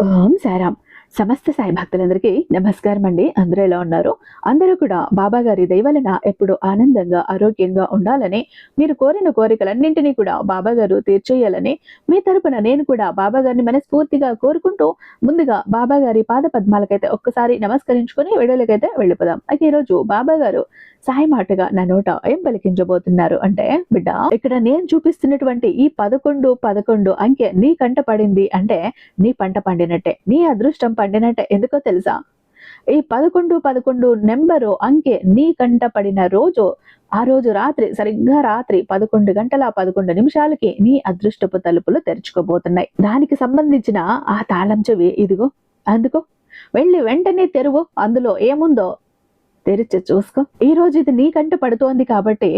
ఓం సారాం సమస్త సాయి భక్తులందరికీ నమస్కారం అండి అందరూ ఎలా ఉన్నారు? అందరూ కూడా బాబా గారి దయవలన ఎప్పుడు ఆనందంగా ఆరోగ్యంగా ఉండాలని మీరు కోరిన కోరికలన్నింటినీ కూడా బాబా గారు తీర్చేయాలని మీ తరపున నేను కూడా బాబా గారిని మనస్ఫూర్తిగా కోరుకుంటూ ముందుగా బాబా గారి పాద పద్మాలకైతే ఒక్కసారి నమస్కరించుకొని వీడియోలకైతే వెళ్ళిపోదాం. అయితే ఈరోజు బాబా గారు సాయి మాటగా నా నోట ఏం పలికించబోతున్నారు అంటే బిడ్డ ఇక్కడ నేను చూపిస్తున్నటువంటి ఈ పదకొండు పదకొండు అంకె నీ కంట పడింది అంటే నీ పంట పండినట్టే. నీ అదృష్టం పండినట్టే ఎందుకో తెలుసా? ఈ పదకొండు పదకొండు నెంబరు అంకె నీ కంట పడిన రోజు ఆ రోజు రాత్రి సరిగ్గా రాత్రి పదకొండు గంటల పదకొండు నిమిషాలకి నీ అదృష్టపు తలుపులు తెరుచుకోబోతున్నాయి. దానికి సంబంధించిన ఆ తాళం చెవి ఇదిగో అందుకో. వెళ్ళి వెంటనే తెరువు అందులో ఏముందో తెరిచి చూసుకో. ఈ రోజు ఇది నీకంట పడుతోంది కాబట్టి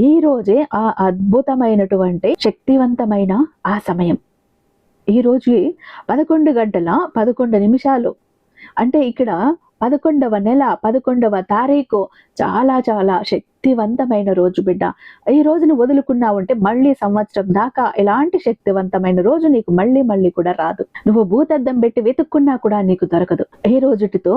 ఈ రోజే ఆ అద్భుతమైనటువంటి శక్తివంతమైన ఆ సమయం. ఈ రోజు పదకొండు గంటల పదకొండు నిమిషాలు. అంటే ఇక్కడ పదకొండవ నెల పదకొండవ తారీఖు చాలా చాలా శక్తివంతమైన రోజు బిడ్డ. ఈ రోజును వదులుకున్నావంటే మళ్ళీ సంవత్సరం దాకా ఎలాంటి శక్తివంతమైన రోజు నీకు మళ్ళీ మళ్ళీ కూడా రాదు. నువ్వు భూతద్దం పెట్టి వెతుక్కున్నా కూడా నీకు దొరకదు. ఈ రోజుటితో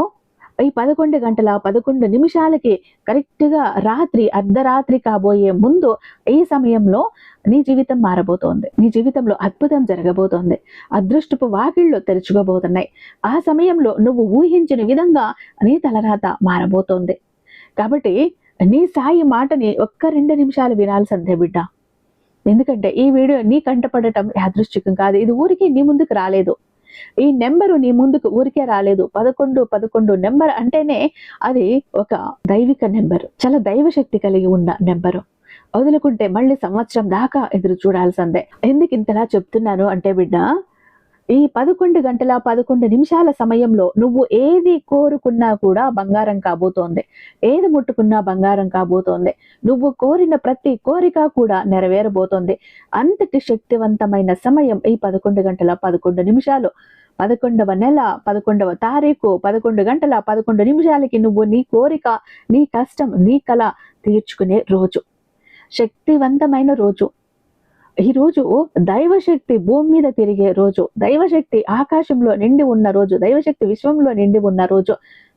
ఈ పదకొండు గంటల పదకొండు నిమిషాలకి కరెక్ట్గా రాత్రి అర్ధరాత్రి కాబోయే ముందు ఈ సమయంలో నీ జీవితం మారబోతోంది. నీ జీవితంలో అద్భుతం జరగబోతోంది. అదృష్టపు వాకిళ్ళు తెరుచుకోబోతున్నాయి. ఆ సమయంలో నువ్వు ఊహించిన విధంగా నీ తలరాత మారబోతోంది. కాబట్టి నీ సాయి మాటని ఒక్క రెండు నిమిషాలు వినాల్సిందే బిడ్డ. ఎందుకంటే ఈ వీడియో నీ కంటపడటం యాదృశ్చికం కాదు. ఇది ఊరికి నీ ముందుకు రాలేదు. ఈ నెంబరు నీ ముందుకు ఊరికే రాలేదు. పదకొండు పదకొండు నెంబర్ అంటేనే అది ఒక దైవిక నెంబరు. చాలా దైవ శక్తి కలిగి ఉన్న నెంబరు. వదులుకుంటే మళ్ళీ సంవత్సరం దాకా ఎదురు చూడాల్సిందే. ఎందుకు ఇంతలా చెప్తున్నాను అంటే బిడ్డ ఈ పదకొండు గంటల పదకొండు నిమిషాల సమయంలో నువ్వు ఏది కోరుకున్నా కూడా బంగారం కాబోతోంది. ఏది ముట్టుకున్నా బంగారం కాబోతోంది. నువ్వు కోరిన ప్రతి కోరిక కూడా నెరవేరబోతోంది. అంతటి శక్తివంతమైన సమయం ఈ పదకొండు గంటల పదకొండు నిమిషాలు. పదకొండవ నెల పదకొండవ తారీఖు పదకొండు గంటల పదకొండు నిమిషాలకి నువ్వు నీ కోరిక నీ కష్టం నీ కళ తీర్చుకునే రోజు. శక్తివంతమైన రోజు. ఈ రోజు దైవశక్తి భూమి మీద తిరిగే రోజు దైవశక్తి ఆకాశంలో నిండి ఉన్న రోజు దైవశక్తి విశ్వంలో నిండి ఉన్న రోజు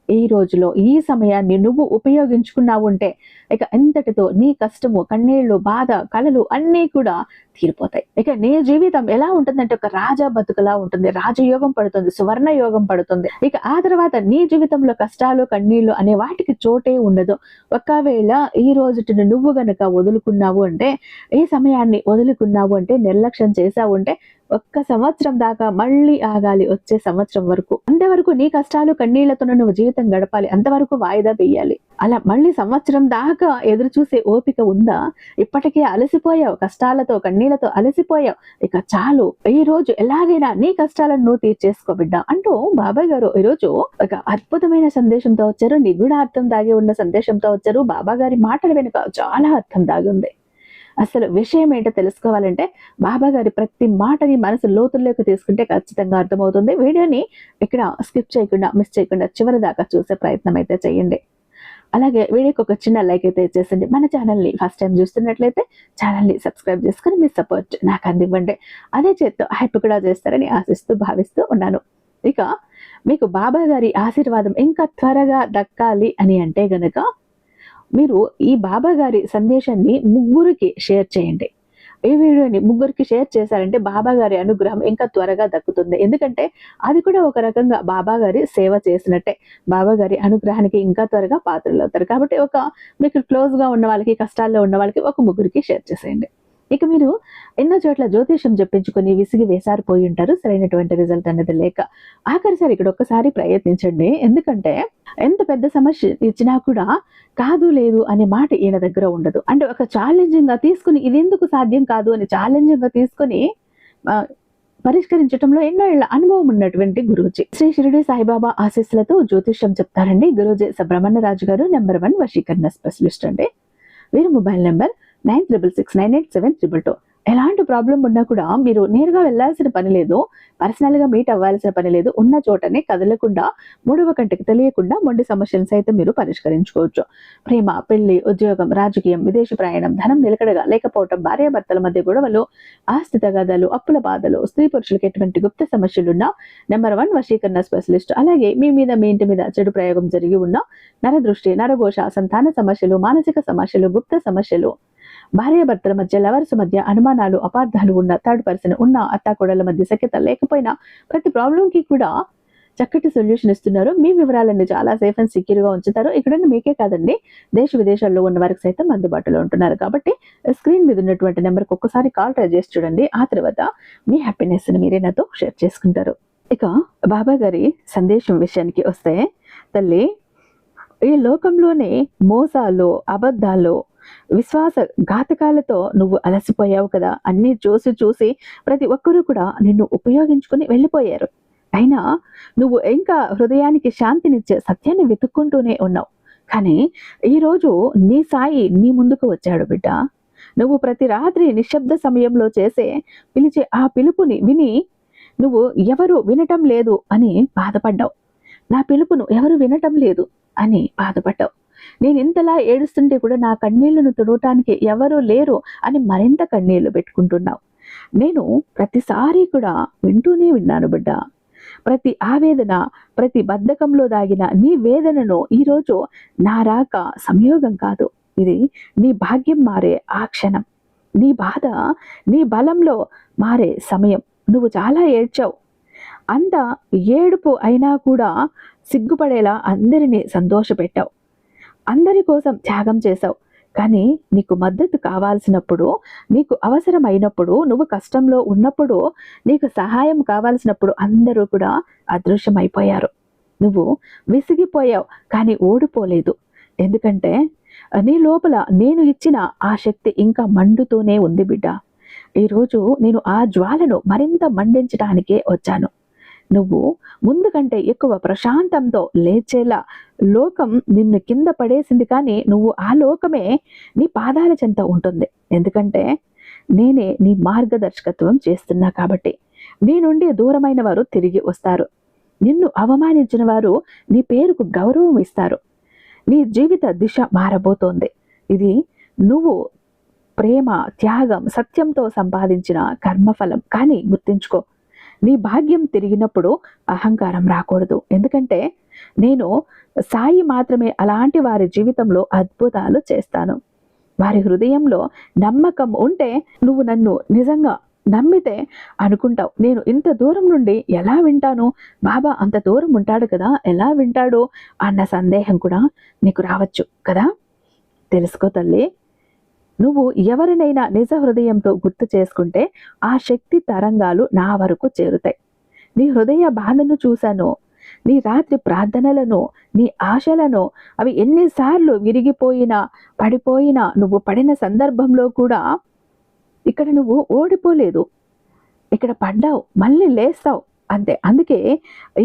ఈ రోజులో ఈ సమయాన్ని నువ్వు ఉపయోగించుకున్నావు ఉంటే ఇక ఎంతటితో నీ కష్టము కన్నీళ్ళు బాధ కళలు అన్నీ కూడా తీరిపోతాయి. ఇక నీ జీవితం ఎలా ఉంటుందంటే ఒక రాజా బతుకులా ఉంటుంది. రాజయోగం పడుతుంది సువర్ణ యోగం పడుతుంది. ఇక ఆ తర్వాత నీ జీవితంలో కష్టాలు కన్నీళ్ళు అనే వాటికి చోటే ఉండదు. ఒకవేళ ఈ రోజుటిని నువ్వు గనక వదులుకున్నావు అంటే ఈ సమయాన్ని వదులుకున్నావు అంటే నిర్లక్ష్యం చేసావు అంటే ఒక్క సంవత్సరం దాకా మళ్ళీ ఆగాలి వచ్చే సంవత్సరం వరకు. అంతవరకు నీ కష్టాలు కన్నీళ్ళతో నువ్వు జీవితం గడపాలి. అంతవరకు వాయిదా వేయాలి. అలా మళ్ళీ సంవత్సరం దాకా ఎదురు చూసే ఓపిక ఉందా? ఇప్పటికే అలసిపోయావు కష్టాలతో కన్నీళ్ళతో అలసిపోయావు. ఇక చాలు. ఈ రోజు ఎలాగైనా నీ కష్టాలను నువ్వు తీర్చేసుకో బిడ్డ అంటూ బాబాయ్ గారు ఈ రోజు ఒక అద్భుతమైన సందేశంతో వచ్చారు. నిగుణ అర్థం దాగి ఉన్న సందేశంతో వచ్చారు. బాబా గారి మాటల వెనుక చాలా అర్థం దాగి ఉంది. అసలు విషయం ఏంటో తెలుసుకోవాలంటే బాబా గారి ప్రతి మాటని మనసు లోతుల్లోకి తీసుకుంటే ఖచ్చితంగా అర్థమవుతుంది. వీడియోని ఇక్కడ స్కిప్ చేయకుండా మిస్ చేయకుండా చివరి దాకా చూసే ప్రయత్నం అయితే చేయండి. అలాగే వీడియోకి ఒక చిన్న లైక్ అయితే ఇచ్చేసండి. మన ఛానల్ని ఫస్ట్ టైం చూస్తున్నట్లయితే ఛానల్ని సబ్స్క్రైబ్ చేసుకుని మీ సపోర్ట్ నాకు అందివ్వండి. అదే చేత్తో హైప్ కూడా చేస్తారని ఆశిస్తూ భావిస్తూ ఉన్నాను. ఇక మీకు బాబా గారి ఆశీర్వాదం ఇంకా త్వరగా దక్కాలి అని అంటే గనక మీరు ఈ బాబా గారి సందేశాన్ని ముగ్గురికి షేర్ చేయండి. ఈ వీడియోని ముగ్గురికి షేర్ చేశారంటే బాబా గారి అనుగ్రహం ఇంకా త్వరగా దక్కుతుంది. ఎందుకంటే అది కూడా ఒక రకంగా బాబా గారి సేవ చేసినట్టే. బాబా గారి అనుగ్రహానికి ఇంకా త్వరగా పాత్రలు అవుతారు. కాబట్టి ఒక మీకు క్లోజ్గా ఉన్న వాళ్ళకి కష్టాల్లో ఉన్న వాళ్ళకి ఒక ముగ్గురికి షేర్ చేసేయండి. ఇక మీరు ఎన్నో చోట్ల జ్యోతిషం చెప్పించుకొని విసిగి వేసారిపోయి ఉంటారు. సరైనటువంటి రిజల్ట్ అనేది లేక ఆఖరిసారి ఇక్కడ ఒక్కసారి ప్రయత్నించండి. ఎందుకంటే ఎంత పెద్ద సమస్య ఇచ్చినా కూడా కాదు లేదు అనే మాట ఈయన దగ్గర ఉండదు. అంటే ఒక ఛాలెంజింగ్గా తీసుకుని ఇది ఎందుకు సాధ్యం కాదు అని ఛాలెంజింగ్గా తీసుకొని పరిష్కరించడంలో ఎన్నో ఏళ్ళ అనుభవం ఉన్నటువంటి గురూజీ. శ్రీ షిరిడి సాయిబాబా ఆశీస్సులతో జ్యోతిష్యం చెప్తారండి. గురూజీ సుబ్రహ్మణ్య రాజు గారు నెంబర్ వన్ వశీకరణ స్పెషలిస్ట్ అండి. వీరి mobile number nine triple six nine eight seven triple two. ఎలాంటి ప్రాబ్లం ఉన్నా కూడా మీరు నేరుగా వెళ్ళాల్సిన పని లేదు. పర్సనల్గా మీట్ అవ్వాల్సిన పని లేదు. ఉన్న చోటనే కదలకుండా మూడవ కంటికి తెలియకుండా మొండి సమస్యలను సైతం మీరు పరిష్కరించుకోవచ్చు. ప్రేమ పెళ్ళి ఉద్యోగం రాజకీయం విదేశ ప్రయాణం ధనం నిలకడగా లేకపోవటం భార్యాభర్తల మధ్య గొడవలు ఆస్తి తగాదాలు అప్పుల బాధలు స్త్రీ పురుషులకు ఎటువంటి గుప్త సమస్యలున్నా నెంబర్ వన్ వశీకరణ స్పెషలిస్ట్. అలాగే మీ మీద మీ ఇంటి మీద చెడు ప్రయోగం జరిగి ఉన్న నరదృష్టి నరఘోష సంతాన సమస్యలు మానసిక సమస్యలు గుప్త సమస్యలు. భార్యాభర్తల మధ్య లవర్స్ మధ్య అనుమానాలు అపార్థాలు ఉన్న థర్డ్ పర్సన్ ఉన్న అత్తాకోడల మధ్య సఖ్యత లేకపోయినా ప్రతి ప్రాబ్లంకి కూడా చక్కటి సొల్యూషన్ ఇస్తున్నారు. మీ వివరాలన్నీ చాలా సేఫ్ అండ్ సెక్యూర్గా ఉంచుతారు. ఇక్కడ మీకే కాదండి దేశ విదేశాల్లో ఉన్న వారికి సైతం అందుబాటులో ఉంటున్నారు. కాబట్టి స్క్రీన్ మీద ఉన్నటువంటి నెంబర్కి ఒక్కసారి కాల్ ట్రై చేసి చూడండి. ఆ తర్వాత మీ హ్యాపీనెస్ని మీరే నాతో షేర్ చేసుకుంటారు. ఇక బాబా గారి సందేశం విషయానికి వస్తే తల్లి ఈ లోకంలోనే మోసాలు అబద్ధాలు విశ్వాస ఘాతకాలతో నువ్వు అలసిపోయావు కదా? అన్నీ చూసి చూసి ప్రతి ఒక్కరూ కూడా నిన్ను ఉపయోగించుకుని వెళ్ళిపోయారు. అయినా నువ్వు ఇంకా హృదయానికి శాంతినిచ్చే సత్యాన్ని వెతుక్కుంటూనే ఉన్నావు. కానీ ఈరోజు నీ సాయి నీ ముందుకు వచ్చాడు బిడ్డ. నువ్వు ప్రతి రాత్రి నిశ్శబ్ద సమయంలో చేసే పిలిచే ఆ పిలుపుని విని నువ్వు ఎవరు వినటం లేదు అని బాధపడ్డావు. నా పిలుపును ఎవరు వినటం లేదు అని బాధపడ్డావు. నేను ఇంతలా ఏడుస్తుంటే కూడా నా కన్నీళ్ళను తుడవటానికి ఎవరూ లేరు అని మరింత కన్నీళ్ళు పెట్టుకుంటున్నావు. నేను ప్రతిసారి కూడా వింటూనే విన్నాను బిడ్డ. ప్రతి ఆవేదన ప్రతి బద్ధకంలో దాగిన నీ వేదనను ఈరోజు నా రాక సంయోగం కాదు. ఇది నీ భాగ్యం మారే ఆ క్షణం. నీ బాధ నీ బలంలో మారే సమయం. నువ్వు చాలా ఏడ్చావు. అంత ఏడుపు అయినా కూడా సిగ్గుపడేలా అందరినీ సంతోషపెట్టావు. అందరి కోసం త్యాగం చేశావు. కానీ నీకు మద్దతు కావాల్సినప్పుడు నీకు అవసరమైనప్పుడు నువ్వు కష్టంలో ఉన్నప్పుడు నీకు సహాయం కావాల్సినప్పుడు అందరూ కూడా అదృశ్యమైపోయారు. నువ్వు విసిగిపోయావు కానీ ఓడిపోలేదు. ఎందుకంటే నీ లోపల నేను ఇచ్చిన ఆ శక్తి ఇంకా మండుతూనే ఉంది బిడ్డ. ఈరోజు నేను ఆ జ్వాలను మరింత మండించడానికే వచ్చాను. నువ్వు ముందు కంటే ఎక్కువ ప్రశాంతంతో లేచేలా లోకం నిన్ను కింద పడేసింది కానీ నువ్వు ఆ లోకమే నీ పాదాల చెంత ఉంటుంది. ఎందుకంటే నేనే నీ మార్గదర్శకత్వం చేస్తున్నా కాబట్టి నీ నుండి దూరమైన వారు తిరిగి వస్తారు. నిన్ను అవమానించిన వారు నీ పేరుకు గౌరవం ఇస్తారు. నీ జీవిత దిశ మారబోతోంది. ఇది నువ్వు ప్రేమ త్యాగం సత్యంతో సంపాదించిన కర్మఫలం. కానీ గుర్తుంచుకో నీ భాగ్యం తిరిగినప్పుడు అహంకారం రాకూడదు. ఎందుకంటే నేను సాయి మాత్రమే అలాంటి వారి జీవితంలో అద్భుతాలు చేస్తాను. వారి హృదయంలో నమ్మకం ఉంటే నువ్వు నన్ను నిజంగా నమ్మితే అనుకుంటావు. నేను ఇంత దూరం నుండి ఎలా వింటాను? బాబా అంత దూరం ఉంటాడు కదా ఎలా వింటాడు? అన్న సందేహం కూడా నీకు రావచ్చు కదా? తెలుసుకో తల్లి. నువ్వు ఎవరినైనా నిజ హృదయంతో గుర్తు చేసుకుంటే ఆ శక్తి తరంగాలు నా వరకు చేరుతాయి. నీ హృదయ బాధను చూశాను నీ రాత్రి ప్రార్థనలను నీ ఆశలను అవి ఎన్నిసార్లు విరిగిపోయినా పడిపోయినా నువ్వు పడిన సందర్భంలో కూడా ఇక్కడ నువ్వు ఓడిపోలేదు. ఇక్కడ పడ్డావు మళ్ళీ లేస్తావు అంతే. అందుకే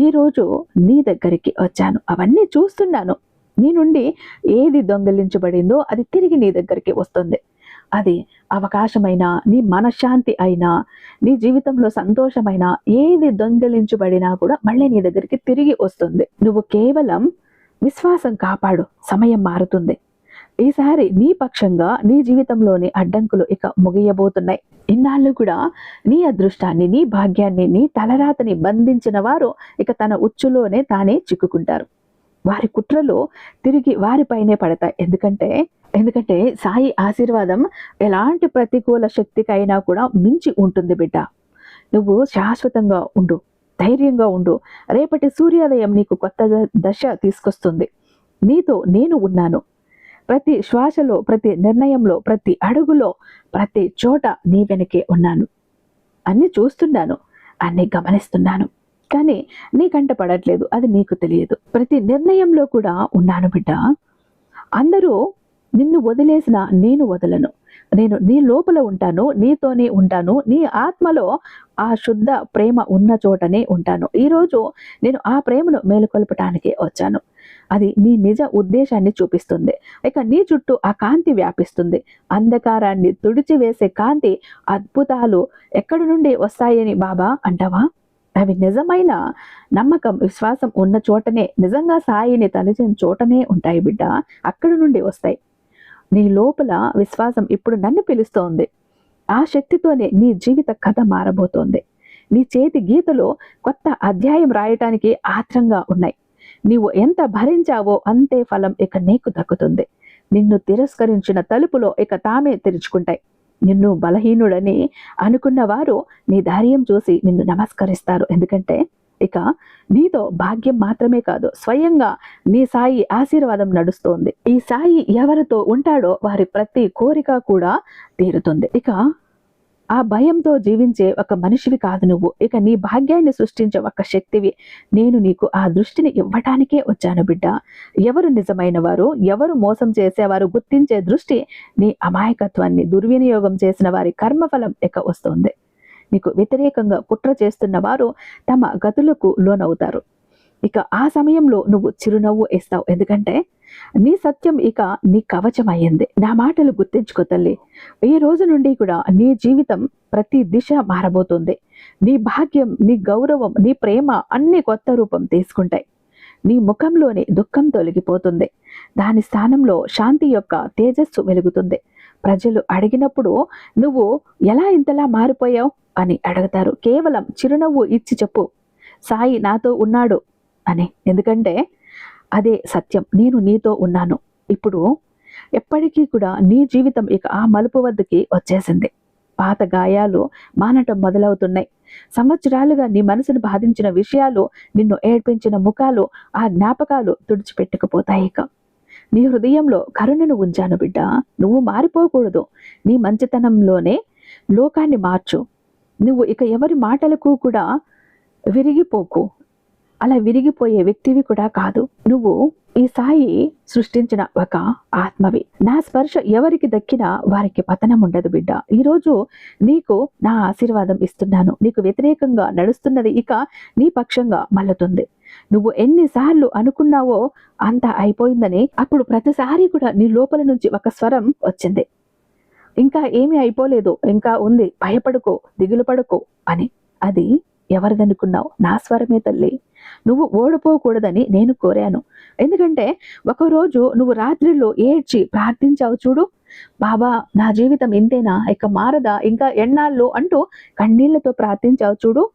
ఈరోజు నీ దగ్గరికి వచ్చాను. అవన్నీ చూస్తున్నాను. నీ నుండి ఏది దొంగిలించబడిందో అది తిరిగి నీ దగ్గరికి వస్తుంది. అది అవకాశమైనా నీ మనశ్శాంతి అయినా నీ జీవితంలో సంతోషమైన ఏది దొంగలించబడినా కూడా మళ్ళీ నీ దగ్గరికి తిరిగి వస్తుంది. నువ్వు కేవలం విశ్వాసం కాపాడు సమయం మారుతుంది. ఈసారి నీ పక్షంగా నీ జీవితంలోని అడ్డంకులు ఇక ముగియబోతున్నాయి. ఇన్నాళ్ళు కూడా నీ అదృష్టాన్ని నీ భాగ్యాన్ని నీ తలరాతని బంధించిన వారు ఇక తన ఉచ్చులోనే తానే చిక్కుకుంటారు. వారి కుట్రలు తిరిగి వారిపైనే పడతాయి. ఎందుకంటే ఎందుకంటే సాయి ఆశీర్వాదం ఎలాంటి ప్రతికూల శక్తికైనా కూడా మించి ఉంటుంది బిడ్డ. నువ్వు శాశ్వతంగా ఉండు ధైర్యంగా ఉండు. రేపటి సూర్యోదయం నీకు కొత్త ద- దశ తీసుకొస్తుంది. నీతో నేను ఉన్నాను. ప్రతి శ్వాసలో ప్రతి నిర్ణయంలో ప్రతి అడుగులో ప్రతి చోట నీ వెనకే ఉన్నాను. అన్ని చూస్తున్నాను అన్ని గమనిస్తున్నాను. కానీ నీకంట పడట్లేదు అది నీకు తెలియదు. ప్రతి నిర్ణయంలో కూడా ఉన్నాను బిడ్డ. అందరూ నిన్ను వదిలేసిన నేను వదలను. నేను నీ లోపల ఉంటాను నీతోనే ఉంటాను నీ ఆత్మలో ఆ శుద్ధ ప్రేమ ఉన్న చోటనే ఉంటాను. ఈరోజు నేను ఆ ప్రేమను మేలుకొల్పటానికే వచ్చాను. అది నీ నిజ ఉద్దేశాన్ని చూపిస్తుంది. ఇక నీ చుట్టూ ఆ కాంతి వ్యాపిస్తుంది. అంధకారాన్ని తుడిచివేసే కాంతి అద్భుతాలు ఎక్కడి నుండి వస్తాయని బాబా అంటావా? అవి నిజమైన నమ్మకం విశ్వాసం ఉన్న చోటనే నిజంగా సాయిని తలచిన చోటనే ఉంటాయి బిడ్డ. అక్కడి నుండి వస్తాయి. నీ లోపల విశ్వాసం ఇప్పుడు నన్ను పిలుస్తోంది. ఆ శక్తితోనే నీ జీవిత కథ మారబోతోంది. నీ చేతి గీతలో కొత్త అధ్యాయం రాయటానికి ఆత్రంగా ఉన్నాయి. నీవు ఎంత భరించావో అంతే ఫలం ఇక నీకు దక్కుతుంది. నిన్ను తిరస్కరించిన తలుపులో ఇక తామే తెరుచుకుంటాయి. నిన్ను బలహీనుడని అనుకున్న వారు నీ ధైర్యం చూసి నిన్ను నమస్కరిస్తారు. ఎందుకంటే ఇక నీతో భాగ్యం మాత్రమే కాదు స్వయంగా నీ సాయి ఆశీర్వాదం నడుస్తోంది. ఈ సాయి ఎవరితో ఉంటాడో వారి ప్రతి కోరిక కూడా తీరుతుంది. ఇక ఆ భయంతో జీవించే ఒక మనిషివి కాదు నువ్వు. ఇక నీ భాగ్యాన్ని సృష్టించే ఒక శక్తివి నేను నీకు ఆ దృష్టిని ఇవ్వటానికే వచ్చాను బిడ్డ. ఎవరు నిజమైన వారు ఎవరు మోసం చేసేవారు గుర్తించే దృష్టి నీ అమాయకత్వాన్ని దుర్వినియోగం చేసిన వారి కర్మఫలం ఇక వస్తుంది. నీకు వ్యతిరేకంగా కుట్ర చేస్తున్న వారు తమ గతులకు లోనవుతారు. ఇక ఆ సమయంలో నువ్వు చిరునవ్వు ఇస్తావు ఎందుకంటే నీ సత్యం ఇక నీ కవచం అయ్యింది నా మాటలు గుర్తించుకో తల్లి. ఈ రోజు నుండి కూడా నీ జీవితం ప్రతి దిశ మారబోతుంది. నీ భాగ్యం నీ గౌరవం నీ ప్రేమ అన్ని కొత్త రూపం తీసుకుంటాయి. నీ ముఖంలోని దుఃఖం తొలగిపోతుంది. దాని స్థానంలో శాంతి యొక్క తేజస్సు వెలుగుతుంది. ప్రజలు అడిగినప్పుడు నువ్వు ఎలా ఇంతలా మారిపోయావు అని అడుగుతారు. కేవలం చిరునవ్వు ఇచ్చి చెప్పు. సాయి నాతో ఉన్నాడు. అని. ఎందుకంటే అదే సత్యం. నేను నీతో ఉన్నాను. ఇప్పుడు ఎప్పటికీ కూడా నీ జీవితం ఇక ఆ మలుపు వద్దకి వచ్చేసింది. పాత గాయాలు మానటం మొదలవుతున్నాయి. సంవత్సరాలుగా నీ మనసును బాధించిన విషయాలు నిన్ను ఏడ్పించిన ముఖాలు ఆ జ్ఞాపకాలు తుడిచిపెట్టుకుపోతాయి ఇక. నీ హృదయంలో కరుణను ఉంచాను బిడ్డ. నువ్వు మారిపోకూడదు. నీ మంచితనంలోనే లోకాన్ని మార్చు. నువ్వు ఇక ఎవరి మాటలకు కూడా విరిగిపోకు. అలా విరిగిపోయే వ్యక్తివి కూడా కాదు. నువ్వు ఈ సాయి సృష్టించిన ఒక ఆత్మవి. నా స్పర్శ ఎవరికి దక్కినా వారికి పతనం ఉండదు బిడ్డ. ఈరోజు నీకు నా ఆశీర్వాదం ఇస్తున్నాను. నీకు వ్యతిరేకంగా నడుస్తున్నది ఇక నీ పక్షంగా మల్లుతుంది నువ్వు ఎన్నిసార్లు అనుకున్నావో అంత అయిపోయిందని అప్పుడు ప్రతిసారి కూడా నీ లోపల నుంచి ఒక స్వరం వచ్చింది. ఇంకా ఏమీ అయిపోలేదు. ఇంకా ఉంది. భయపడుకో దిగులు పడుకో అని. అది ఎవరిదనుకున్నావు? నా స్వరమే తల్లి. నువ్వు ఓడిపోకూడదని నేను కోరాను. ఎందుకంటే ఒకరోజు నువ్వు రాత్రిలో ఏడ్చి ప్రార్థించావు చూడు. బాబా నా జీవితం ఇంతేనా? ఇక మారదా? ఇంకా ఎన్నాళ్ళు అంటూ కన్నీళ్ళతో ప్రార్థించావు చూడు.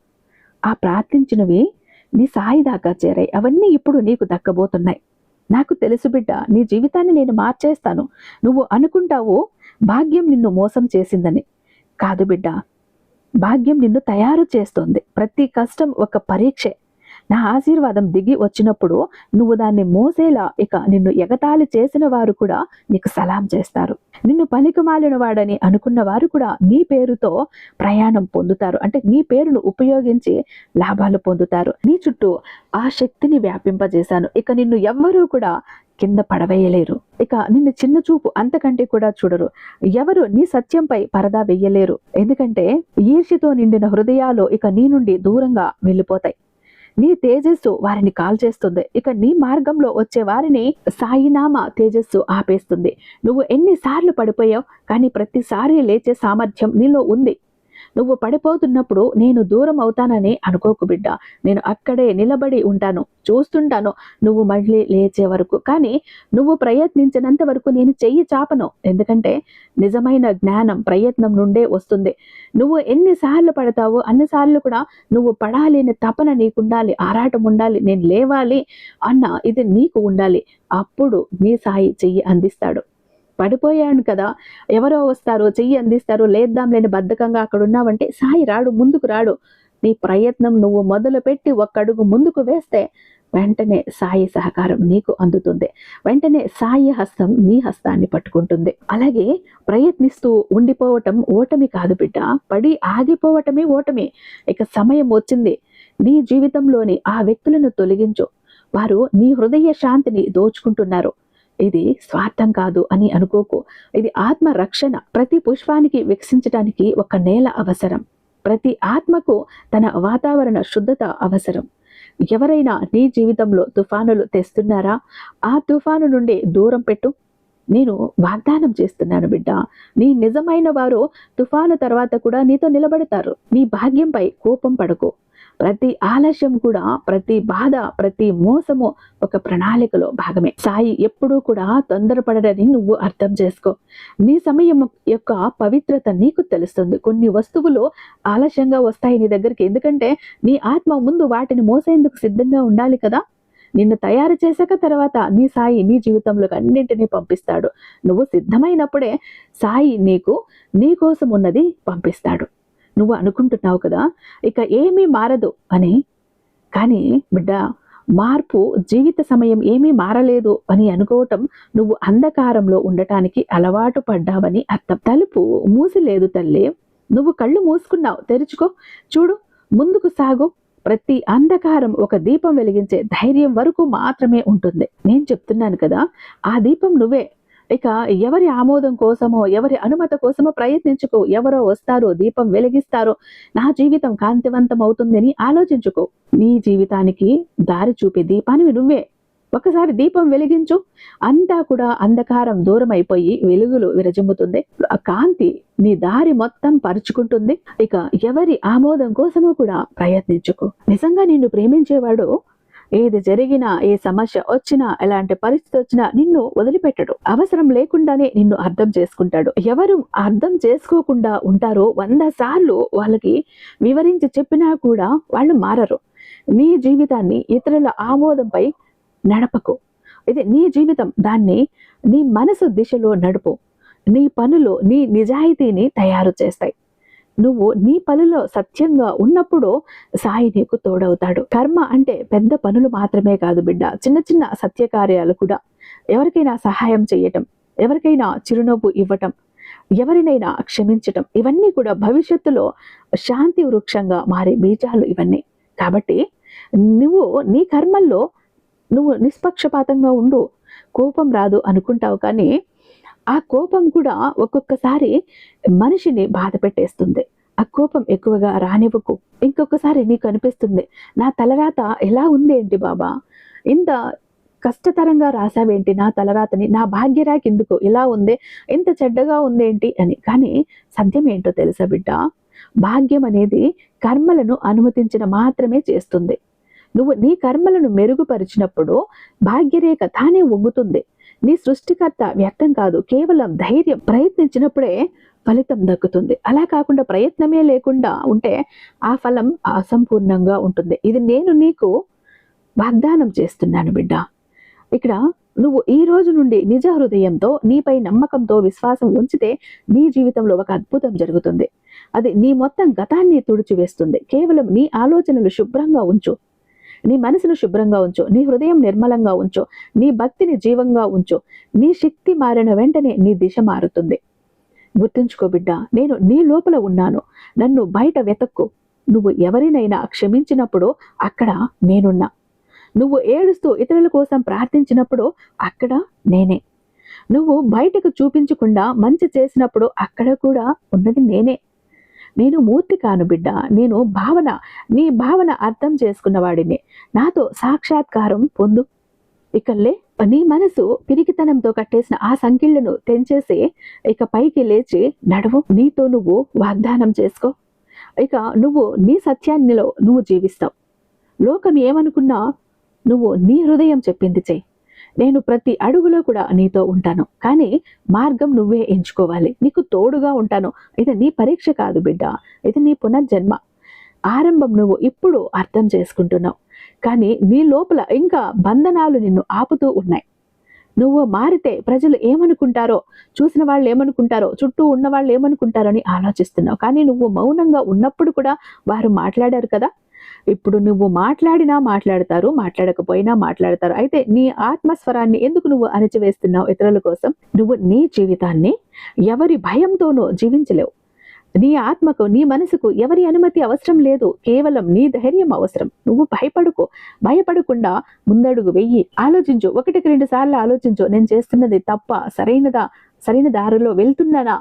ఆ ప్రార్థించినవి నీ సాయి దాకా చేరాయి. అవన్నీ ఇప్పుడు నీకు దక్కబోతున్నాయి. నాకు తెలుసు బిడ్డ నీ జీవితాన్ని నేను మార్చేస్తాను. నువ్వు అనుకుంటావు భాగ్యం నిన్ను మోసం చేసిందని. కాదు బిడ్డ భాగ్యం నిన్ను తయారు చేస్తుంది. ప్రతి కష్టం ఒక పరీక్షే. నా ఆశీర్వాదం దిగి వచ్చినప్పుడు నువ్వు దాన్ని మోసేలా ఇక నిన్ను ఎగతాళి చేసిన వారు కూడా నీకు సలాం చేస్తారు. నిన్ను పలికమాలిన వాడని అనుకున్న వారు కూడా నీ పేరుతో ప్రయాణం పొందుతారు. అంటే నీ పేరును ఉపయోగించి లాభాలు పొందుతారు. నీ చుట్టూ ఆ శక్తిని వ్యాపింపజేశాను. ఇక నిన్ను ఎవ్వరూ కూడా కింద పడవేయలేరు. ఇక నిన్ను చిన్న చూపు అంతకంటే కూడా చూడరు. ఎవరు నీ సత్యంపై పరదా వెయ్యలేరు. ఎందుకంటే ఈర్షితో నిండిన హృదయాలు ఇక నీ నుండి దూరంగా వెళ్ళిపోతాయి. నీ తేజస్సు వారిని కాల్చేస్తుంది. ఇక నీ మార్గంలో వచ్చే వారిని సాయినామ తేజస్సు ఆపేస్తుంది. నువ్వు ఎన్నిసార్లు పడిపోయావు కానీ ప్రతిసారి లేచే సామర్థ్యం నీలో ఉంది. నువ్వు పడిపోతున్నప్పుడు నేను దూరం అవుతానని అనుకోకు బిడ్డ. నేను అక్కడే నిలబడి ఉంటాను చూస్తుంటాను. నువ్వు మళ్ళీ లేచే వరకు. కానీ నువ్వు ప్రయత్నించినంత వరకు నేను చెయ్యి చాపను. ఎందుకంటే నిజమైన జ్ఞానం ప్రయత్నం నుండే వస్తుంది. నువ్వు ఎన్నిసార్లు పడతావో అన్నిసార్లు కూడా నువ్వు పడాలి అనే తపన నీకు ఉండాలి ఆరాటం ఉండాలి. నేను లేవాలి అన్న ఇది నీకు ఉండాలి. అప్పుడు నీ సాయి చెయ్యి అందిస్తాడు. పడిపోయాను కదా. ఎవరో వస్తారు చెయ్యి అందిస్తారు లేద్దాం లేని బద్ధకంగా అక్కడ ఉన్నావంటే సాయి రాడు ముందుకు రాడు. నీ ప్రయత్నం నువ్వు మొదలుపెట్టి ఒక్కడుగు ముందుకు వేస్తే వెంటనే సాయి సహకారం నీకు అందుతుంది. వెంటనే సాయి హస్తం నీ హస్తాన్ని పట్టుకుంటుంది. అలాగే ప్రయత్నిస్తూ ఉండిపోవటం ఓటమి కాదు బిడ్డ. పడి ఆగిపోవటమే ఓటమి. ఇక సమయం వచ్చింది. నీ జీవితంలోని ఆ వ్యక్తులను తొలగించు. వారు నీ హృదయ శాంతిని దోచుకుంటున్నారు. ఇది స్వార్థం కాదు అని అనుకోకు. ఇది ఆత్మ రక్షణ ప్రతి పుష్పానికి వికసించడానికి ఒక నేల అవసరం. ప్రతి ఆత్మకు తన వాతావరణ శుద్ధత అవసరం. ఎవరైనా నీ జీవితంలో తుఫానులు తెస్తున్నారా? ఆ తుఫాను నుండి దూరం పెట్టు. నేను వాగ్దానం చేస్తున్నాను బిడ్డ. నీ నిజమైన వారు తుఫాను తర్వాత కూడా నీతో నిలబడతారు. నీ భాగ్యంపై కోపం పడకు. ప్రతి ఆలస్యం కూడా ప్రతి బాధ ప్రతి మోసము ఒక ప్రణాళికలో భాగమే. సాయి ఎప్పుడూ కూడా తొందరపడరని నువ్వు అర్థం చేసుకో. నీ సమయం యొక్క పవిత్రత నీకు తెలుస్తుంది. కొన్ని వస్తువులు ఆలస్యంగా వస్తాయి నీ దగ్గరికి. ఎందుకంటే నీ ఆత్మ ముందు వాటిని మోసేందుకు సిద్ధంగా ఉండాలి కదా? నిన్ను తయారు చేశాక తర్వాత నీ సాయి నీ జీవితంలోకి అన్నింటినీ పంపిస్తాడు. నువ్వు సిద్ధమైనప్పుడే సాయి నీకు నీ కోసం ఉన్నది పంపిస్తాడు. నువ్వు అనుకుంటున్నావు కదా ఇక ఏమీ మారదు అని. కానీ బిడ్డ మార్పు జీవిత సమయం ఏమీ మారలేదు అని అనుకోవటం నువ్వు అంధకారంలో ఉండటానికి అలవాటు పడ్డావని అర్థం. తలుపు మూసిలేదు తల్లి. నువ్వు కళ్ళు మూసుకున్నావు. తెరుచుకో. చూడు ముందుకు సాగు. ప్రతి అంధకారం ఒక దీపం వెలిగించే ధైర్యం వరకు మాత్రమే ఉంటుంది. నేను చెప్తున్నాను కదా ఆ దీపం నువ్వే. ఇక ఎవరి ఆమోదం కోసమో ఎవరి అనుమతి కోసమో ప్రయత్నించుకో. ఎవరో వస్తారో దీపం వెలిగిస్తారో నా జీవితం కాంతివంతం అవుతుందని ఆలోచించుకో. నీ జీవితానికి దారి చూపే దీపానివి నువ్వే. ఒకసారి దీపం వెలిగించు. అంతా కూడా అంధకారం దూరం అయిపోయి వెలుగులు విరజిమ్ముతుంది. ఆ కాంతి నీ దారి మొత్తం పరుచుకుంటుంది. ఇక ఎవరి ఆమోదం కోసమో కూడా ప్రయత్నించుకో. నిజంగా నిన్ను ప్రేమించేవాడు ఏది జరిగినా ఏ సమస్య వచ్చినా ఎలాంటి పరిస్థితి వచ్చినా నిన్ను వదిలిపెట్టడు. అవసరం లేకుండానే నిన్ను అర్థం చేసుకుంటాడు. ఎవరు అర్థం చేసుకోకుండా ఉంటారో వంద సార్లు వాళ్ళకి వివరించి చెప్పినా కూడా వాళ్ళు మారరు. నీ జీవితాన్ని ఇతరుల ఆమోదంపై నడపకు. ఇది నీ జీవితం. దాన్ని నీ మనసు దిశలో నడుపు. నీ పనులు నీ నిజాయితీని తయారు చేస్తాయి. నువ్వు నీ పనిలో సత్యంగా ఉన్నప్పుడు సాయి నీకు తోడవుతాడు. కర్మ అంటే పెద్ద పనులు మాత్రమే కాదు బిడ్డ. చిన్న చిన్న సత్యకార్యాలు కూడా. ఎవరికైనా సహాయం చేయటం ఎవరికైనా చిరునవ్వు ఇవ్వటం ఎవరినైనా క్షమించటం ఇవన్నీ కూడా భవిష్యత్తులో శాంతి వృక్షంగా మారే బీజాలు ఇవన్నీ. కాబట్టి నువ్వు నీ కర్మల్లో నువ్వు నిష్పక్షపాతంగా ఉండు కోపం రాదు అనుకుంటావు కానీ ఆ కోపం కూడా ఒక్కొక్కసారి మనిషిని బాధ పెట్టేస్తుంది. ఆ కోపం ఎక్కువగా రానివ్వకు. ఇంకొకసారి నీకు అనిపిస్తుంది నా తలరాత ఎలా ఉంది ఏంటి బాబా? ఇంత కష్టతరంగా రాసావేంటి నా తలరాతని? నా భాగ్యరాకి ఎందుకు? ఇలా ఉంది ఇంత చెడ్డగా ఉందేంటి? అని. కానీ సత్యం ఏంటో తెలుసా బిడ్డ? భాగ్యం అనేది కర్మలను అనుమతించిన మాత్రమే చేస్తుంది. నువ్వు నీ కర్మలను మెరుగుపరిచినప్పుడు భాగ్యరేఖ తానే ఒగ్గుతుంది నీ సృష్టికర్త వ్యర్థం కాదు. కేవలం ధైర్యం ప్రయత్నించినప్పుడే ఫలితం దక్కుతుంది. అలా కాకుండా ప్రయత్నమే లేకుండా ఉంటే ఆ ఫలం అసంపూర్ణంగా ఉంటుంది. ఇది నేను నీకు వాగ్దానం చేస్తున్నాను బిడ్డ. ఇక్కడ నువ్వు ఈ రోజు నుండి నిజ హృదయంతో నీపై నమ్మకంతో విశ్వాసం ఉంచితే నీ జీవితంలో ఒక అద్భుతం జరుగుతుంది. అది నీ మొత్తం గతాన్ని తుడిచివేస్తుంది. కేవలం నీ ఆలోచనలు శుభ్రంగా ఉంచు. నీ మనసును శుభ్రంగా ఉంచు నీ హృదయం నిర్మలంగా ఉంచు నీ భక్తిని జీవంగా ఉంచు. నీ శక్తి మారిన వెంటనే నీ దిశ మారుతుంది. గుర్తుంచుకో బిడ్డ నేను నీ లోపల ఉన్నాను. నన్ను బయట వెతక్కు. నువ్వు ఎవరినైనా క్షమించినప్పుడు అక్కడ నేనున్నా. నువ్వు ఏడుస్తూ ఇతరుల కోసం ప్రార్థించినప్పుడు అక్కడ నేనే. నువ్వు బయటకు చూపించకుండా మంచి చేసినప్పుడు అక్కడ కూడా ఉన్నది నేనే. నేను మూర్తి కాను బిడ్డ. నేను భావన నీ భావన అర్థం చేసుకున్నవాడిని నాతో సాక్షాత్కారం పొందు. ఇకల్లే నీ మనసు పిరికితనంతో కట్టేసిన ఆ సంఖ్యలను తెంచేసి ఇక పైకి లేచి నడువు. నీతో నువ్వు వాగ్దానం చేసుకో. ఇక నువ్వు నీ సత్యాన్నిలో నువ్వు జీవిస్తావు. లోకం ఏమనుకున్నా నువ్వు నీ హృదయం చెప్పింది చెయ్యి. నేను ప్రతి అడుగులో కూడా నీతో ఉంటాను. కానీ మార్గం నువ్వే ఎంచుకోవాలి. నీకు తోడుగా ఉంటాను. ఇది నీ పరీక్ష కాదు బిడ్డ. ఇది నీ పునర్జన్మ. ఆరంభం నువ్వు ఇప్పుడు అర్థం చేసుకుంటున్నావు. కానీ నీ లోపల ఇంకా బంధనాలు నిన్ను ఆపుతూ ఉన్నాయి. నువ్వు మారితే ప్రజలు ఏమనుకుంటారో చూసిన వాళ్ళు ఏమనుకుంటారో చుట్టూ ఉన్న వాళ్ళు ఏమనుకుంటారో అని ఆలోచిస్తున్నావు. కానీ నువ్వు మౌనంగా ఉన్నప్పుడు కూడా వారు మాట్లాడారు కదా? ఇప్పుడు నువ్వు మాట్లాడినా మాట్లాడతారు మాట్లాడకపోయినా మాట్లాడతారు. అయితే నీ ఆత్మస్వరాన్ని ఎందుకు నువ్వు అణచివేస్తున్నావు ఇతరుల కోసం? నువ్వు నీ జీవితాన్ని ఎవరి భయంతోనో జీవించలేవు. నీ ఆత్మకు నీ మనసుకు ఎవరి అనుమతి అవసరం లేదు. కేవలం నీ ధైర్యం అవసరం. నువ్వు భయపడుకో. భయపడకుండా ముందడుగు వెయ్యి ఆలోచించు. ఒకటికి రెండు సార్లు ఆలోచించు. నేను చేస్తున్నది తప్ప సరైనదా సరైన దారిలో వెళ్తున్నానా?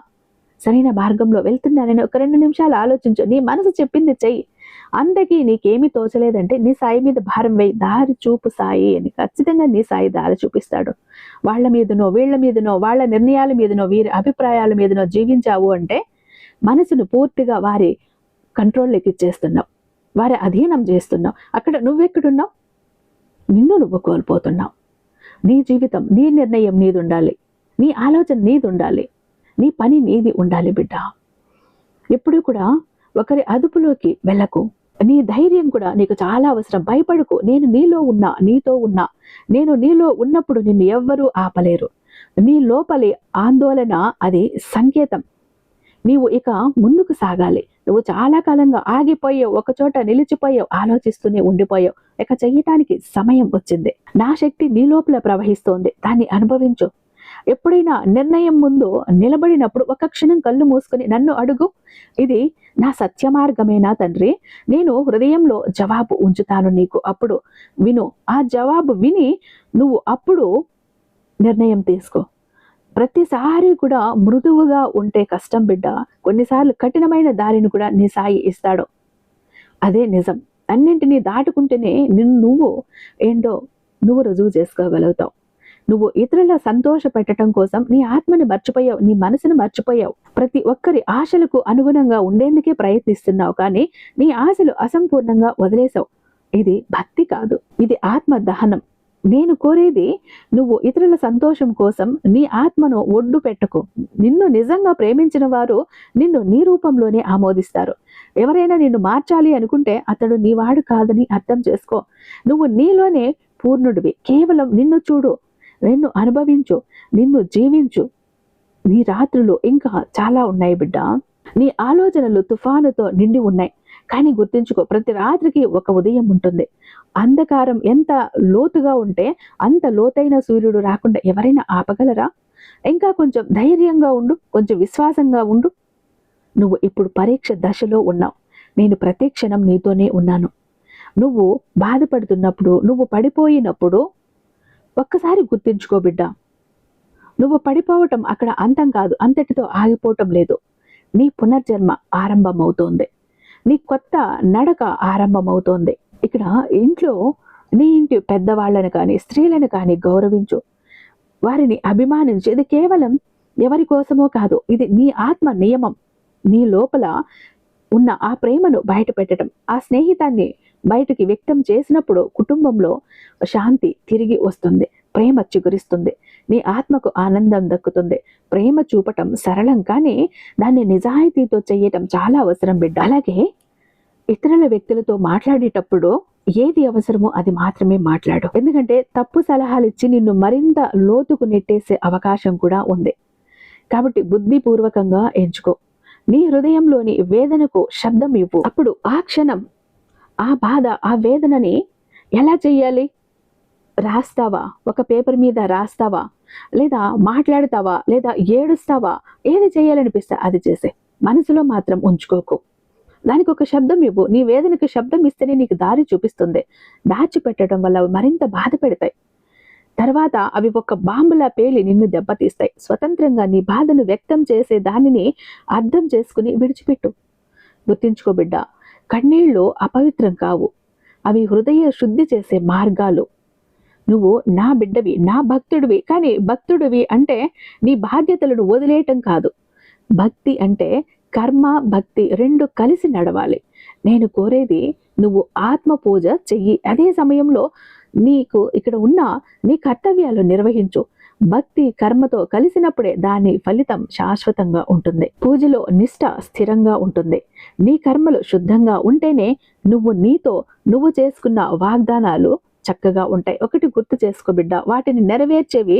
సరైన మార్గంలో వెళ్తున్నానని ఒక రెండు నిమిషాలు ఆలోచించు. నీ మనసు చెప్పింది చెయ్యి. అంతకీ నీకేమీ తోచలేదంటే నీ సాయి మీద భారం వేయి దారి చూపు సాయి అని ఖచ్చితంగా నీ సాయి దారి చూపిస్తాడు. వాళ్ళ మీదనో వీళ్ళ మీదనో వాళ్ళ నిర్ణయాల మీదనో వీరి అభిప్రాయాల మీదనో జీవించావు అంటే మనసును పూర్తిగా వారి కంట్రోల్లోకి ఇచ్చేస్తున్నావు. వారి అధీనం చేస్తున్నావు. అక్కడ నువ్వెక్కడున్నావు? నిన్ను నువ్వు కోల్పోతున్నావు. నీ జీవితం నీ నిర్ణయం నీది ఉండాలి నీ ఆలోచన నీది ఉండాలి నీ పని నీది ఉండాలి బిడ్డ. ఎప్పుడూ కూడా ఒకరి అదుపులోకి వెళ్ళకు. నీ ధైర్యం కూడా నీకు చాలా అవసరం. భయపడుకు. నేను నీలో ఉన్నా నీతో ఉన్నా. నేను నీలో ఉన్నప్పుడు నిన్ను ఎవ్వరూ ఆపలేరు. నీ లోపలి ఆందోళన అది సంకేతం. నీవు ఇక ముందుకు సాగాలి. నువ్వు చాలా కాలంగా ఆగిపోయావు ఒక చోట నిలిచిపోయావు ఆలోచిస్తూనే ఉండిపోయావు. ఇక చెయ్యటానికి సమయం వచ్చింది. నా శక్తి నీ లోపల ప్రవహిస్తోంది. దాన్ని అనుభవించు. ఎప్పుడైనా నిర్ణయం ముందు నిలబడినప్పుడు ఒక క్షణం కళ్ళు మూసుకొని నన్ను అడుగు. ఇది నా సత్య మార్గమేనా తండ్రి? నేను హృదయంలో జవాబు ఉంచుతాను నీకు. అప్పుడు విను. ఆ జవాబు విని నువ్వు అప్పుడు నిర్ణయం తీసుకో. ప్రతిసారి కూడా మృదువుగా ఉంటే కష్టం బిడ్డ. కొన్నిసార్లు కఠినమైన దారిని కూడా నీ సాయి ఇస్తాడు. అదే నిజం. అన్నింటినీ దాటుకుంటేనే నిన్ను నువ్వు ఏంటో నువ్వు రుజువు చేసుకోగలుగుతావు. నువ్వు ఇతరుల సంతోష పెట్టడం కోసం నీ ఆత్మని మర్చిపోయావు నీ మనసును మర్చిపోయావు. ప్రతి ఒక్కరి ఆశలకు అనుగుణంగా ఉండేందుకే ప్రయత్నిస్తున్నావు కానీ నీ ఆశలు అసంపూర్ణంగా వదిలేసావు ఇది భక్తి కాదు ఇది ఆత్మ దహనం నేను కోరేది నువ్వు ఇతరుల సంతోషం కోసం నీ ఆత్మను ఒడ్డు పెట్టకు. నిన్ను నిజంగా ప్రేమించిన వారు నిన్ను నీ రూపంలోనే ఆమోదిస్తారు. ఎవరైనా నిన్ను మార్చాలి అనుకుంటే అతడు నీవాడు కాదని అర్థం చేసుకో. నువ్వు నీలోనే పూర్ణుడివి. కేవలం నిన్ను చూడు. నిన్ను అనుభవించు నిన్ను జీవించు. నీ రాత్రులు ఇంకా చాలా ఉన్నాయి బిడ్డ. నీ ఆలోచనలు తుఫానుతో నిండి ఉన్నాయి. కానీ గుర్తుంచుకో ప్రతి రాత్రికి ఒక ఉదయం ఉంటుంది. అంధకారం ఎంత లోతుగా ఉంటే అంత లోతైన సూర్యుడు రాకుండా ఎవరైనా ఆపగలరా? ఇంకా కొంచెం ధైర్యంగా ఉండు కొంచెం విశ్వాసంగా ఉండు. నువ్వు ఇప్పుడు పరీక్ష దశలో ఉన్నావు. నేను ప్రతి క్షణం నీతోనే ఉన్నాను. నువ్వు బాధపడుతున్నప్పుడు నువ్వు పడిపోయినప్పుడు ఒక్కసారి గుర్తించుకో బిడ్డ. నువ్వు పడిపోవటం అక్కడ అంతం కాదు అంతటితో ఆగిపోవటం లేదు. నీ పునర్జన్మ ఆరంభమవుతోంది. నీ కొత్త నడక ఆరంభమవుతోంది. ఇక్కడ ఇంట్లో నీ ఇంటి పెద్దవాళ్ళని కానీ స్త్రీలను కానీ గౌరవించు. వారిని అభిమానించు. ఇది కేవలం ఎవరి కోసమో కాదు ఇది నీ ఆత్మ నియమం. నీ లోపల ఉన్న ఆ ప్రేమను బయట పెట్టడం ఆ స్నేహితాన్ని బయటికి వ్యక్తం చేసినప్పుడు కుటుంబంలో శాంతి తిరిగి వస్తుంది ప్రేమ చిగురిస్తుంది నీ ఆత్మకు ఆనందం దక్కుతుంది ప్రేమ చూపటం సరళం కానీ దాన్ని నిజాయితీతో చేయటం చాలా అవసరం బిడ్డ. అలాగే ఇతరుల వ్యక్తులతో మాట్లాడేటప్పుడు ఏది అవసరమో అది మాత్రమే మాట్లాడు. ఎందుకంటే తప్పు సలహాలు ఇచ్చి నిన్ను మరింత లోతుకు నెట్టేసే అవకాశం కూడా ఉంది. కాబట్టి బుద్ధిపూర్వకంగా ఎంచుకో. నీ హృదయంలోని వేదనకు శబ్దం ఇవ్వు. అప్పుడు ఆ క్షణం ఆ బాధ ఆ వేదనని ఎలా చెయ్యాలి? రాస్తావా? ఒక పేపర్ మీద రాస్తావా? లేదా మాట్లాడతావా? లేదా ఏడుస్తావా? ఏది చేయాలనిపిస్తే అది చేసే. మనసులో మాత్రం ఉంచుకోకు. దానికి ఒక శబ్దం ఇవ్వు. నీ వేదనకు శబ్దం ఇస్తేనే నీకు దారి చూపిస్తుంది. దాచిపెట్టడం వల్ల అవి మరింత బాధ పెడతాయి తర్వాత అవి ఒక బాంబులా పేలి నిన్ను దెబ్బతీస్తాయి. స్వతంత్రంగా నీ బాధను వ్యక్తం చేసే దానిని అర్థం చేసుకుని విడిచిపెట్టు. గుర్తించుకో బిడ్డ కన్నీళ్ళు అపవిత్రం కావు. అవి హృదయ శుద్ధి చేసే మార్గాలు. నువ్వు నా బిడ్డవి నా భక్తుడివి కానీ భక్తుడివి అంటే నీ బాధ్యతలను వదిలేయటం కాదు. భక్తి అంటే కర్మ భక్తి రెండు కలిసి నడవాలి. నేను కోరేది నువ్వు ఆత్మ పూజ చెయ్యి. అదే సమయంలో నీకు ఇక్కడ ఉన్న నీ కర్తవ్యాలు నిర్వహించు. భక్తి కర్మతో కలిసినప్పుడే దాని ఫలితం శాశ్వతంగా ఉంటుంది. పూజలో నిష్ట స్థిరంగా ఉంటుంది. నీ కర్మలు శుద్ధంగా ఉంటేనే నువ్వు నీతో నువ్వు చేసుకున్న వాగ్దానాలు చక్కగా ఉంటాయి. ఒకటి గుర్తు చేసుకో బిడ్డ వాటిని నెరవేర్చేవి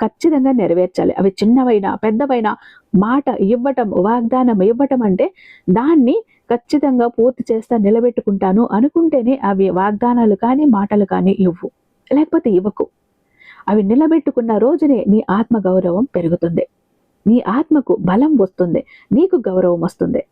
ఖచ్చితంగా నెరవేర్చాలి. అవి చిన్నవైనా పెద్దవైనా మాట ఇవ్వటం వాగ్దానం ఇవ్వటం అంటే దాన్ని ఖచ్చితంగా పూర్తి చేస్తా నిలబెట్టుకుంటాను అనుకుంటేనే అవి వాగ్దానాలు కానీ మాటలు కానీ ఇవ్వు. లేకపోతే ఇవ్వకు. అవి నిలబెట్టుకున్న రోజునే నీ ఆత్మగౌరవం పెరుగుతుంది. నీ ఆత్మకు బలం వస్తుంది. నీకు గౌరవం వస్తుంది.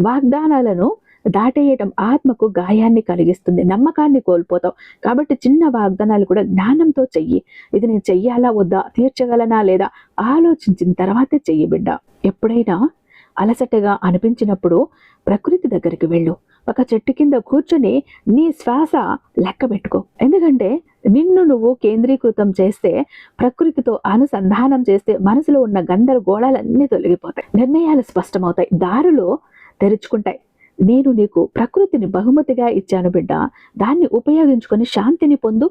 వాగ్దానాలను దాటేయటం ఆత్మకు గాయాన్ని కలిగిస్తుంది. నమ్మకాన్ని కోల్పోతావు. కాబట్టి చిన్న వాగ్దానాలు కూడా జ్ఞానంతో చెయ్యి. ఇది నేను చెయ్యాలా? వద్దా? తీర్చగలనా? లేదా? ఆలోచించిన తర్వాతే చెయ్యి బిడ్డ. ఎప్పుడైనా అలసటగా అనిపించినప్పుడు ప్రకృతి దగ్గరికి వెళ్ళు. ఒక చెట్టు కింద కూర్చొని నీ శ్వాస లెక్క పెట్టుకో. ఎందుకంటే నిన్ను నువ్వు కేంద్రీకృతం చేస్తే ప్రకృతితో అనుసంధానం చేస్తే మనసులో ఉన్న గందరగోళాలన్నీ తొలగిపోతాయి. నిర్ణయాలు స్పష్టమవుతాయి. దారులు తెరుచుకుంటాయి. నేను నీకు ప్రకృతిని బహుమతిగా ఇచ్చాను బిడ్డ. దాన్ని ఉపయోగించుకొని శాంతిని పొందు.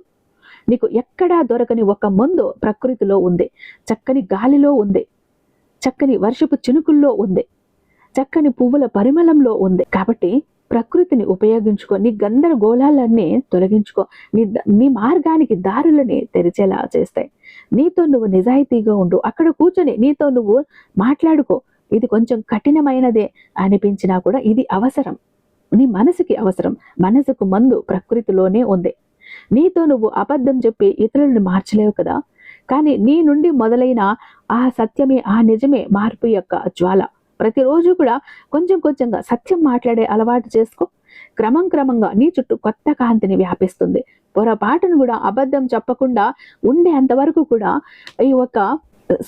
నీకు ఎక్కడా దొరకని ఒక మందు ప్రకృతిలో ఉంది. చక్కని గాలిలో ఉంది. చక్కని వర్షపు చినుకుల్లో ఉంది. చక్కని పువ్వుల పరిమళంలో ఉంది. కాబట్టి ప్రకృతిని ఉపయోగించుకో నీ గందరగోళాలన్నీ తొలగించుకో నీ నీ మార్గానికి దారులని తెరిచేలా చేస్తాయి. నీతో నువ్వు నిజాయితీగా ఉండు అక్కడ కూర్చొని నీతో నువ్వు మాట్లాడుకో. ఇది కొంచెం కఠినమైనదే అనిపించినా కూడా ఇది అవసరం. నీ మనసుకి అవసరం. మనసుకు మందు ప్రకృతిలోనే ఉంది. నీతో నువ్వు అబద్ధం చెప్పి ఇతరులను మార్చలేవు కదా. కానీ నీ నుండి మొదలైన ఆ సత్యమే ఆ నిజమే మార్పు యొక్క జ్వాల. ప్రతిరోజు కూడా కొంచెం కొంచెంగా సత్యం మాట్లాడే అలవాటు చేసుకో. క్రమం క్రమంగా నీ చుట్టూ కొత్త కాంతిని వ్యాపిస్తుంది. పొరపాటును కూడా అబద్ధం చెప్పకుండా ఉండేంత వరకు కూడా ఈ ఒక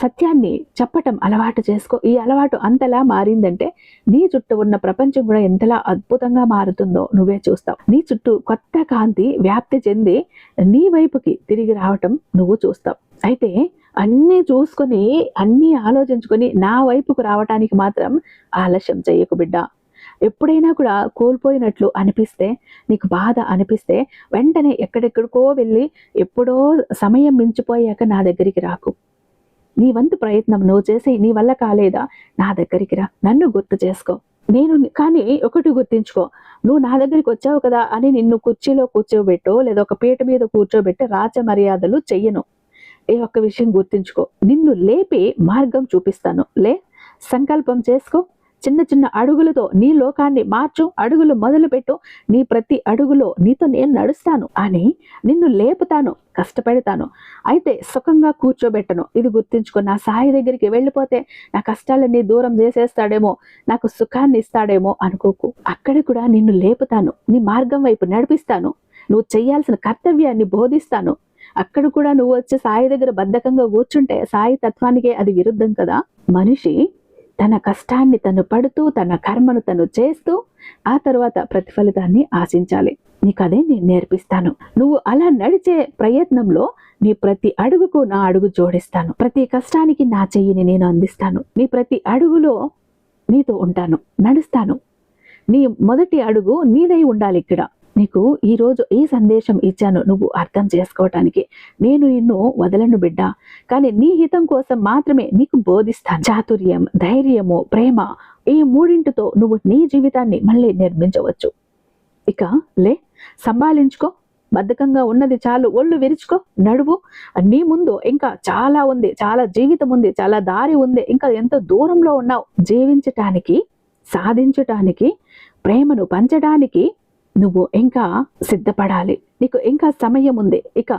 సత్యాన్ని చెప్పటం అలవాటు చేసుకో. ఈ అలవాటు అంతలా మారిందంటే నీ చుట్టూ ఉన్న ప్రపంచం కూడా ఎంతలా అద్భుతంగా మారుతుందో నువ్వే చూస్తావు. నీ చుట్టూ కొత్త కాంతి వ్యాప్తి చెంది నీ వైపుకి తిరిగి రావటం నువ్వు చూస్తావు. అయితే అన్నీ చూసుకొని అన్నీ ఆలోచించుకొని నా వైపుకు రావటానికి మాత్రం ఆలస్యం చెయ్యకు బిడ్డ. ఎప్పుడైనా కూడా కోల్పోయినట్లు అనిపిస్తే నీకు బాధ అనిపిస్తే వెంటనే ఎక్కడెక్కడికో వెళ్ళి ఎప్పుడో సమయం మించిపోయాక నా దగ్గరికి రాకు. నీ వంతు ప్రయత్నం నువ్వు చేసి నీ వల్ల కాలేదా? నా దగ్గరికి రా. నన్ను గుర్తు చేసుకో. నేను కానీ ఒకటి గుర్తించుకో. నువ్వు నా దగ్గరికి వచ్చావు కదా అని నిన్ను కుర్చీలో కూర్చోబెట్టో లేదా ఒక పీట మీద కూర్చోబెట్టి రాచ మర్యాదలు చెయ్యను. ఏ ఒక్క విషయం గుర్తించుకో. నిన్ను లేపి మార్గం చూపిస్తాను. లే సంకల్పం చేసుకో. చిన్న చిన్న అడుగులతో నీ లోకాన్ని మార్చు. అడుగులు మొదలుపెట్టు. నీ ప్రతి అడుగులో నీతో నేను నడుస్తాను అని నిన్ను లేపుతాను కష్టపెడతాను. అయితే సుఖంగా కూర్చోబెట్టను. ఇది గుర్తుంచుకో. నా సాయి దగ్గరికి వెళ్ళిపోతే నా కష్టాలన్నీ దూరం చేసేస్తాడేమో నాకు సుఖాన్ని ఇస్తాడేమో అనుకోకు. అక్కడ కూడా నిన్ను లేపుతాను. నీ మార్గం వైపు నడిపిస్తాను. నువ్వు చేయాల్సిన కర్తవ్యాన్ని బోధిస్తాను. అక్కడ కూడా నువ్వు వచ్చి సాయి దగ్గర బద్ధకంగా కూర్చుంటే సాయి తత్వానికే అది విరుద్ధం కదా? మనిషి తన కష్టాన్ని తను పడుతూ తన కర్మను తను చేస్తూ ఆ తర్వాత ప్రతిఫలితాన్ని ఆశించాలి. నీకు అదే నేను నేర్పిస్తాను. నువ్వు అలా నడిచే ప్రయత్నంలో నీ ప్రతి అడుగుకు నా అడుగు జోడిస్తాను. ప్రతి కష్టానికి నా చెయ్యిని నేను అందిస్తాను. నీ ప్రతి అడుగులో నీతో ఉంటాను. నడుస్తాను. నీ మొదటి అడుగు నీదై ఉండాలి ఇక్కడ. నీకు ఈరోజు ఈ సందేశం ఇచ్చాను నువ్వు అర్థం చేసుకోవటానికి. నేను నిన్ను వదలను బిడ్డ. కానీ నీ హితం కోసం మాత్రమే నీకు బోధిస్తాను. చాతుర్యం ధైర్యము ప్రేమ ఈ మూడింటితో నువ్వు నీ జీవితాన్ని మళ్ళీ నిర్మించవచ్చు. ఇక లే సంభాళించుకో. బద్ధకంగా ఉన్నది చాలు. ఒళ్ళు విరుచుకో. నడువు. నీ ముందు ఇంకా చాలా ఉంది. చాలా జీవితం ఉంది. చాలా దారి ఉంది. ఇంకా ఎంత దూరంలో ఉన్నావు? జీవించటానికి సాధించటానికి ప్రేమను పంచడానికి నువ్వు ఇంకా సిద్ధపడాలి. నీకు ఇంకా సమయం ఉంది. ఇక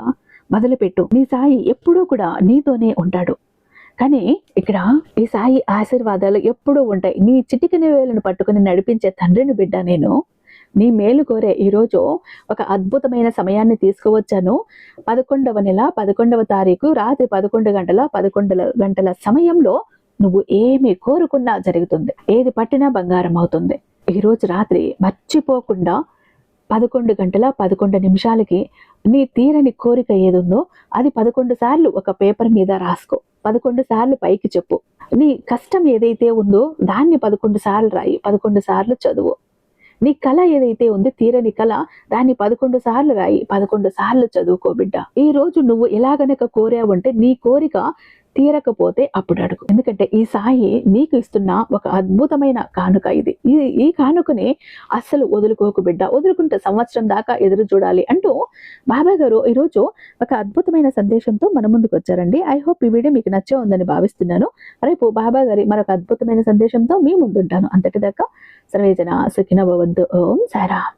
మొదలుపెట్టు. నీ సాయి ఎప్పుడూ కూడా నీతోనే ఉంటాడు. కానీ ఇక్కడ ఈ సాయి ఆశీర్వాదాలు ఎప్పుడూ ఉంటాయి. నీ చిటికిన వేలను పట్టుకుని నడిపించే తండ్రిని బిడ్డ నేను. నీ మేలు కోరే ఈరోజు ఒక అద్భుతమైన సమయాన్ని తీసుకువచ్చాను. పదకొండవ నెల పదకొండవ తారీఖు రాత్రి పదకొండు గంటల పదకొండు గంటల సమయంలో నువ్వు ఏమి కోరుకున్నా జరుగుతుంది. ఏది పట్టినా బంగారం అవుతుంది. ఈరోజు రాత్రి మర్చిపోకుండా పదకొండు గంటల పదకొండు నిమిషాలకి నీ తీరని కోరిక ఏదుందో అది పదకొండు సార్లు ఒక పేపర్ మీద రాసుకో. పదకొండు సార్లు పైకి చెప్పు. నీ కష్టం ఏదైతే ఉందో దాన్ని పదకొండు సార్లు రాయి పదకొండు సార్లు చదువు. నీ కళ ఏదైతే ఉంది తీరని కళ దాన్ని పదకొండు సార్లు రాయి పదకొండు సార్లు చదువుకో బిడ్డ. ఈ రోజు నువ్వు ఎలాగనక కోరావంటే నీ కోరిక తీరకపోతే అప్పుడు అడుగు. ఎందుకంటే ఈ సాయి నీకు ఇస్తున్న ఒక అద్భుతమైన కానుక ఇది. ఈ ఈ కానుకని అస్సలు వదులుకోకు బిడ్డ. వదులుకుంటే సంవత్సరం దాకా ఎదురు చూడాలి అంటూ బాబా గారు ఈరోజు ఒక అద్భుతమైన సందేశంతో మన ముందుకు వచ్చారండి. ఐ హోప్ ఈ వీడియో మీకు నచ్చే ఉందని భావిస్తున్నాను. రేపు బాబా గారి మరొక అద్భుతమైన సందేశంతో మీ ముందుంటాను. అంతటిదాకా సర్వేజన సుఖిన భవంతు. ఓం సారా